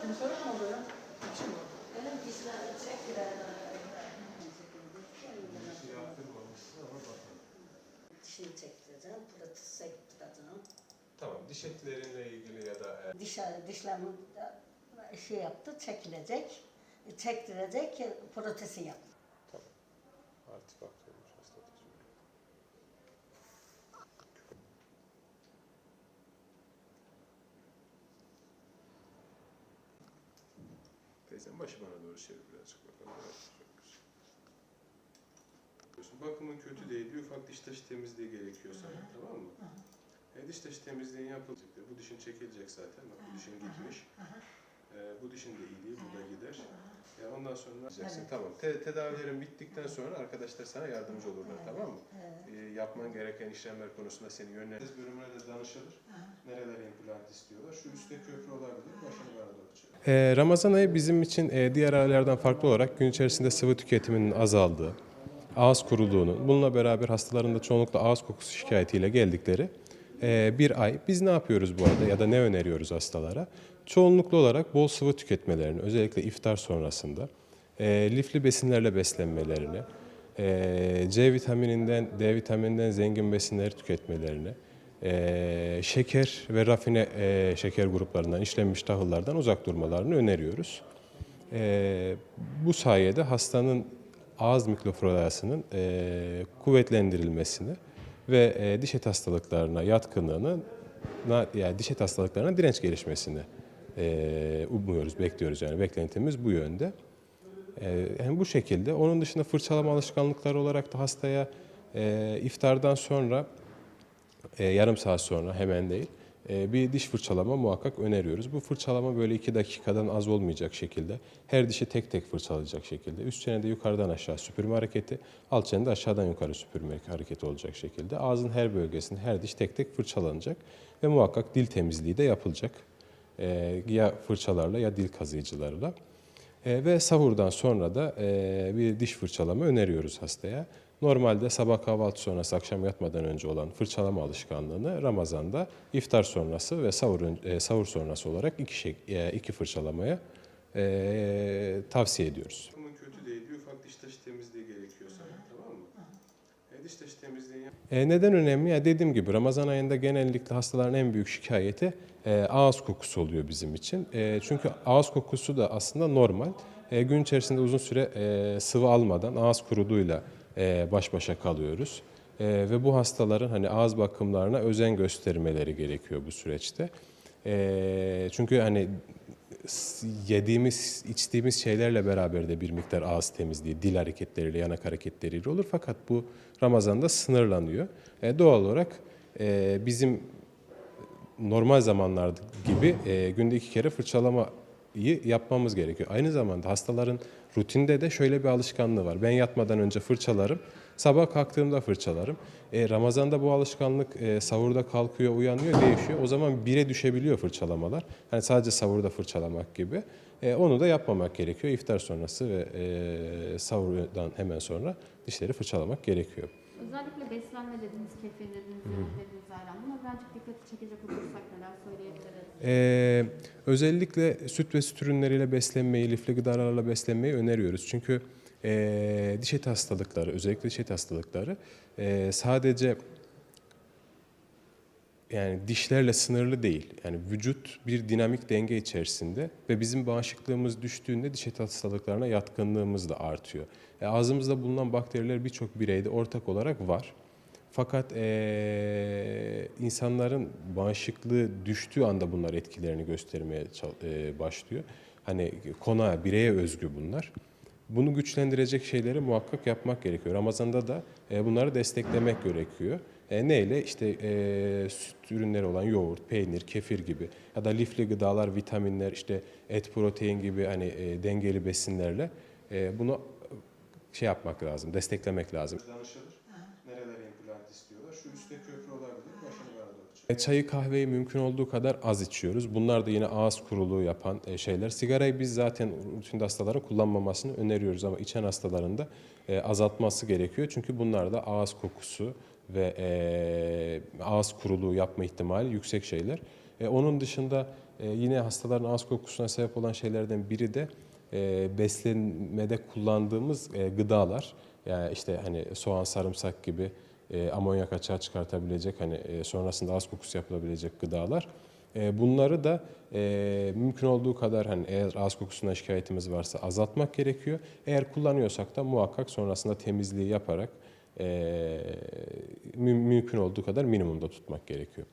Kimse yok mu orada ya? Mi? Benim dişlerim çekilen. Dişini çektireceğim, protez çektireceğim. Tamam, diş etlerinle ilgili ya da e, Diş, dişlerimi e, şey yaptı, çekilecek. Çektirecek, protezi yap. Teyzem başı bana doğru çevir birazcık bakalım. Evet, çok güzel. Kötü değil, bir ufak diş taşı temizliği gerekiyor sana, tamam mı? E, diş taşı temizliği yapılacak. Bu dişin çekilecek zaten, bak bu dişin gitmiş. E, bu dişin de iyiliği, bu da gider. E, ondan sonra diyeceksin, Evet. tamam. Te- tedavilerin bittikten sonra arkadaşlar sana yardımcı olurlar, tamam mı? Evet. E, yapman gereken işlemler konusunda seni yönlendirir. bölümüne de danışılır. Nereler implant istiyorlar? Şu üstte köprü olabilir, başını bana doğru çevir. E, Ramazan ayı bizim için e, diğer aylardan farklı olarak gün içerisinde sıvı tüketiminin azaldığı, ağız kuruluğunun, bununla beraber hastaların da çoğunlukla ağız kokusu şikayetiyle geldikleri bir ay. Biz ne yapıyoruz bu arada ya da ne öneriyoruz hastalara? Çoğunluklu olarak bol sıvı tüketmelerini, özellikle iftar sonrasında, e, lifli besinlerle beslenmelerini, e, C vitamininden, D vitamininden zengin besinleri tüketmelerini, e, şeker ve rafine e, şeker gruplarından, işlenmiş tahıllardan uzak durmalarını öneriyoruz. E, bu sayede hastanın ağız mikroflorasının e, kuvvetlendirilmesini ve e, diş et hastalıklarına yatkınlığını, yani diş et hastalıklarına direnç gelişmesini e, umuyoruz, bekliyoruz yani beklentimiz bu yönde. E, hem bu şekilde. Onun dışında fırçalama alışkanlıkları olarak da hastaya e, iftardan sonra e, yarım saat sonra hemen değil bir diş fırçalama muhakkak öneriyoruz. Bu fırçalama böyle iki dakikadan az olmayacak şekilde her dişi tek tek fırçalayacak şekilde üst çenede yukarıdan aşağı süpürme hareketi alt çenede aşağıdan yukarı süpürme hareketi olacak şekilde ağzın her bölgesinde her diş tek tek fırçalanacak ve muhakkak dil temizliği de yapılacak. E, ya fırçalarla ya dil kazıyıcılarla. E, ve sahurdan sonra da bir diş fırçalama öneriyoruz hastaya. Normalde sabah kahvaltı sonrası akşam yatmadan önce olan fırçalama alışkanlığını Ramazan'da iftar sonrası ve sahur, e, sahur sonrası olarak iki, şey, e, iki fırçalamaya e, tavsiye ediyoruz. Bunun kötü değil, bir ufak diş taşı temizliği gerekiyor sana, tamam mı? E, diş taşı temizliği e, neden önemli? Ya dediğim gibi Ramazan ayında genellikle hastaların en büyük şikayeti e, ağız kokusu oluyor bizim için. E, çünkü ağız kokusu da aslında normal. E, gün içerisinde uzun süre e, sıvı almadan ağız kuruduğuyla e, baş başa kalıyoruz. E, ve bu hastaların hani ağız bakımlarına özen göstermeleri gerekiyor bu süreçte. E, çünkü hani yediğimiz, içtiğimiz şeylerle beraber de bir miktar ağız temizliği, dil hareketleriyle, yanak hareketleriyle olur. Fakat bu Ramazan'da sınırlanıyor. E, doğal olarak e, bizim normal zamanlar gibi e, günde iki kere fırçalamayı yapmamız gerekiyor. Aynı zamanda hastaların rutinde de şöyle bir alışkanlığı var. Ben yatmadan önce fırçalarım, sabah kalktığımda fırçalarım. E, Ramazan'da bu alışkanlık e, sahurda kalkıyor, uyanıyor, değişiyor. O zaman bire düşebiliyor fırçalamalar. Hani sadece sahurda fırçalamak gibi. E, onu da yapmamak gerekiyor. İftar sonrası ve e, sahurdan hemen sonra dişleri fırçalamak gerekiyor. Özellikle beslenme dediniz, kefir dediniz, yoğurt dediniz ayran. Buna birazcık dikkati çekecek olursak neler söyleyebiliriz? Ee, özellikle süt ve süt ürünleriyle beslenmeyi, lifli gıdalarla beslenmeyi öneriyoruz. Çünkü ee, diş eti hastalıkları, özellikle diş eti hastalıkları ee, sadece yani dişlerle sınırlı değil. Yani vücut bir dinamik denge içerisinde ve bizim bağışıklığımız düştüğünde diş eti hastalıklarına yatkınlığımız da artıyor. E, ağzımızda bulunan bakteriler birçok bireyde ortak olarak var. Fakat eee, insanların bağışıklığı düştüğü anda bunlar etkilerini göstermeye eee, başlıyor. Hani konağa, bireye özgü bunlar. Bunu güçlendirecek şeyleri muhakkak yapmak gerekiyor. Ramazan'da da e, bunları desteklemek gerekiyor. E, neyle? İşte e, süt ürünleri olan yoğurt, peynir, kefir gibi ya da lifli gıdalar, vitaminler, işte et, protein gibi hani e, dengeli besinlerle e, bunu şey yapmak lazım, desteklemek lazım. Danışılır. Nereler implant istiyorlar? Şu üstte köprü olabilir. Başını bana doğru Çayı kahveyi mümkün olduğu kadar az içiyoruz. Bunlar da yine ağız kuruluğu yapan e, şeyler. Sigarayı biz zaten rutinde hastaların kullanmamasını öneriyoruz ama içen hastaların da e, azaltması gerekiyor. Çünkü bunlar da ağız kokusu ve e, ağız kuruluğu yapma ihtimali yüksek şeyler. E, onun dışında E, yine hastaların ağız kokusuna sebep olan şeylerden biri de e, beslenmede kullandığımız e, gıdalar. Yani işte hani soğan, sarımsak gibi e, amonyak açığa çıkartabilecek hani e, sonrasında ağız kokusu yapılabilecek gıdalar. E, bunları da e, mümkün olduğu kadar hani eğer ağız kokusuna şikayetimiz varsa azaltmak gerekiyor. Eğer kullanıyorsak da muhakkak sonrasında temizliği yaparak mümkün olduğu kadar minimumda tutmak gerekiyor.